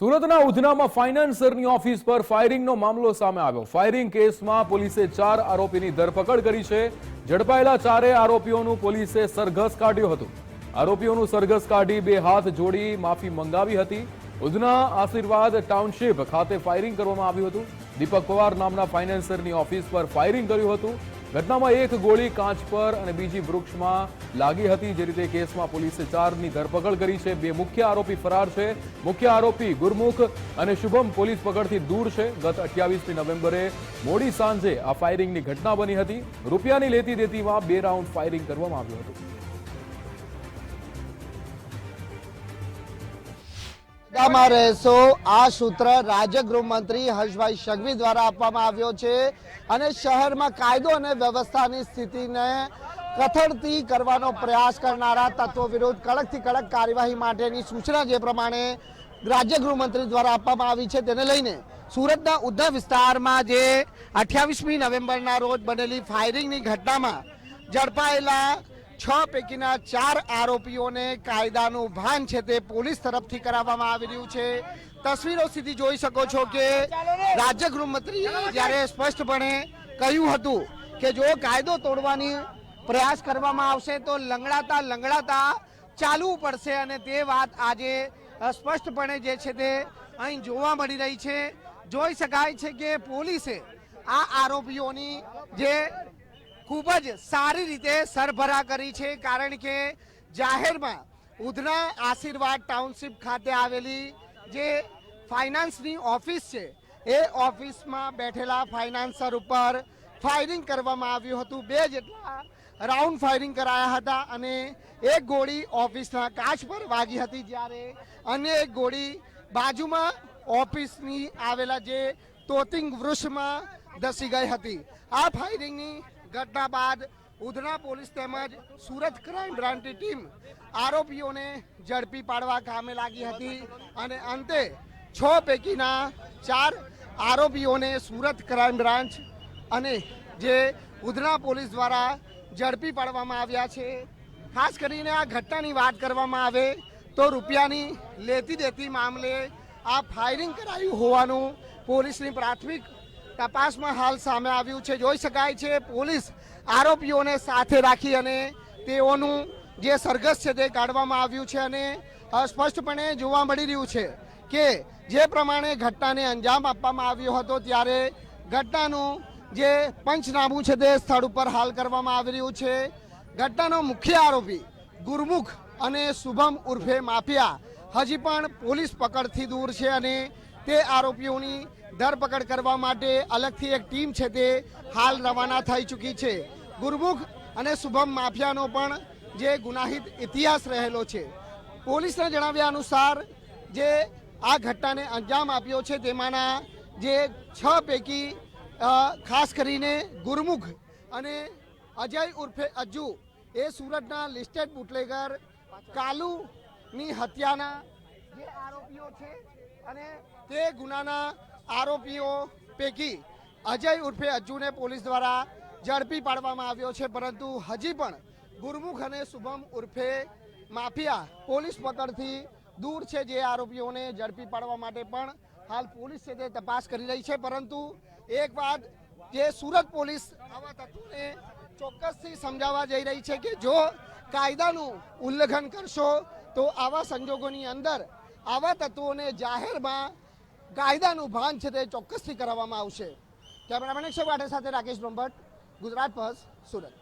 સુરતના ઉધનામાં ફાઇનાન્સરની ઓફિસ પર ફાયરિંગનો મામલો સામે આવ્યો. ફાયરિંગ કેસમાં પોલીસે ચાર આરોપીની ધરપકડ કરી છે. ઝડપાયેલા ચારે આરોપીઓનું પોલીસે સરઘસ કાઢ્યું હતું. આરોપીઓનું સરઘસ કાઢી બે હાથ જોડી માફી મંગાવી હતી. ઉધના આશીર્વાદ ટાઉનશીપ ખાતે ફાયરિંગ કરવામાં આવ્યું હતું. દીપક પવાર નામના ફાઇનાન્સરની ઓફિસ પર ફાયરિંગ કર્યું હતું. ઘટનામાં એક ગોળી કાચ પર અને બીજી વૃક્ષમાં લાગી હતી, જે રીતે કેસમાં પોલીસે ચારની ધરપકડ કરી છે. બે મુખ્ય આરોપી ફરાર છે. મુખ્ય આરોપી ગુરમુખ અને શુભમ પોલીસ પકડથી દૂર છે. ગત અઠ્યાવીસમી નવેમ્બરે મોડી સાંજે આ ફાયરિંગની ઘટના બની હતી. રૂપિયાની લેતી દેતીમાં બે રાઉન્ડ ફાયરિંગ કરવામાં આવ્યું હતું. માં રહેશો. આ સૂત્ર રાજ્ય ગૃહમંત્રી હર્ષભાઈ સંઘવી દ્વારા આપવામાં આવ્યો છે અને શહેરમાં કાયદો અને વ્યવસ્થાની સ્થિતિને કથળતી કરવાનો પ્રયાસ કરનારા તત્વો વિરુદ્ધ કડકથી કડક કાર્યવાહી માટેની સૂચના જે પ્રમાણે રાજ્ય ગૃહમંત્રી દ્વારા આપવામાં આવી છે. તેને લઈને સુરતના ઉધ્ધવ વિસ્તારમાં જે અઠ્યાવીસમી નવેમ્બરના રોજ બનેલી ફાયરિંગની ઘટનામાં ઝડપાયેલા છ પૈકીના ચાર આરોપીઓને કાયદાનું ભાન છે તે પોલીસ તરફથી કરાવવામાં આવી રહ્યું છે. તસવીરો સીધી જોઈ શકો છો કે રાજ્ય ગૃહમંત્રી જ્યારે સ્પષ્ટપણે કહ્યું હતું કે જો કાયદો તોડવાની પ્રયાસ કરવામાં આવશે તો લંગડાતા લંગડાતા ચાલવું પડશે અને તે વાત આજે સ્પષ્ટપણે જે છે તે અહીં જોવા મળી રહી છે. જોઈ શકાય છે કે પોલીસે આ આરોપીઓની જે ખૂબ જ સારી રીતે સરભરા કરી છે, કારણ કે જાહેરમાં ઉધના આશીર્વાદ ટાઉનશીપ ખાતે આવેલી જે ફાઇનાન્સની ઓફિસ છે, એ ઓફિસમાં બેઠેલા ફાઇનાન્સર ઉપર ફાયરિંગ કરવામાં આવ્યું હતું. બે જેટલા રાઉન્ડ ફાયરિંગ કરાયા હતા અને એક ગોળી ઓફિસના કાચ પર વાગી હતી, જ્યારે અન્ય એક ગોળી બાજુમાં ઓફિસની આવેલા જે તોતિંગ વૃક્ષમાં ધસી ગઈ હતી. આ ફાયરિંગની ઘટના બાદ ઉધના પોલીસ તેમજ સુરત ક્રાઇમ બ્રાન્ચની ટીમ આરોપીઓને ઝડપી પાડવા કામે લાગી હતી અને અંતે છ પૈકીના ચાર આરોપીઓને સુરત ક્રાઇમ બ્રાન્ચ અને જે ઉધના પોલીસ દ્વારા ઝડપી પાડવામાં આવ્યા છે. ખાસ કરીને આ ઘટનાની વાત કરવામાં આવે તો રૂપિયાની લેતી દેતી મામલે આ ફાયરિંગ કરાયું હોવાનું પોલીસની પ્રાથમિક તપાસમાં હાલ સામે આવ્યું છે. જોઈ શકાય છે, પોલીસ આરોપીઓને સાથે રાખી અને તેઓનું જે સરઘસ છે તે કાઢવામાં આવ્યું છે અને સ્પષ્ટપણે જોવા મળી રહ્યું છે કે જે પ્રમાણે ઘટનાને અંજામ આપવામાં આવ્યો હતો ત્યારે ઘટનાનું જે પંચનામું છે તે સ્થળ ઉપર હાલ કરવામાં આવી રહ્યું છે. ઘટનાનો મુખ્ય આરોપી ગુરમુખ અને શુભમ ઉર્ફે માફિયા હજી પણ પોલીસ પકડથી દૂર છે અને તે આરોપીઓની ધરપકડ કરવા માટે અલગથી એક ટીમ છે તે હાલ રવાના થઈ ચૂકી છે. ગુરમુખ અને શુભમ માફિયાનો પણ જે ગુનાહિત ઇતિહાસ રહેલો છે. પોલીસના જણાવ્યા અનુસાર જે આ ઘટનાને અંજામ આપ્યો છે તેમાંના જે છ પૈકી ખાસ કરીને ગુરમુખ અને અજય ઉર્ફે અજ્જુ એ સુરતના લિસ્ટેડ બુટલેગર કાલુની હત્યાના જે આરોપીઓ છે અને તે ગુનાના આરોપીઓ પૈકી અજય ઉર્ફે અજ્જુને પોલીસ દ્વારા ઝડપી પાડવામાં આવ્યો છે, પરંતુ હજી પણ ગુરમુખ અને શુભમ ઉર્ફે માફિયા પોલીસ પકડથી દૂર છે જે આરોપીઓને ઝડપી પાડવા માટે પણ હાલ પોલીસ છે તે તપાસ કરી રહી છે, પરંતુ એક વાત જે સુરત પોલીસ આવા તત્વોને ચોક્કસથી સમજાવવા જઈ રહી છે કે જો કાયદાનું ઉલ્લંઘન કરશો, તો આવા સંજોગોની અંદર આવા તત્વોને જાહેરમાં કાયદાનું ભાન છે તે ચોક્કસથી કરાવવામાં આવશે. કેમેરામેન અક્ષય વાઢે સાથે રાકેશ બ્રહ્મભટ્ટ, ગુજરાત ફર્સ્ટ સુરત.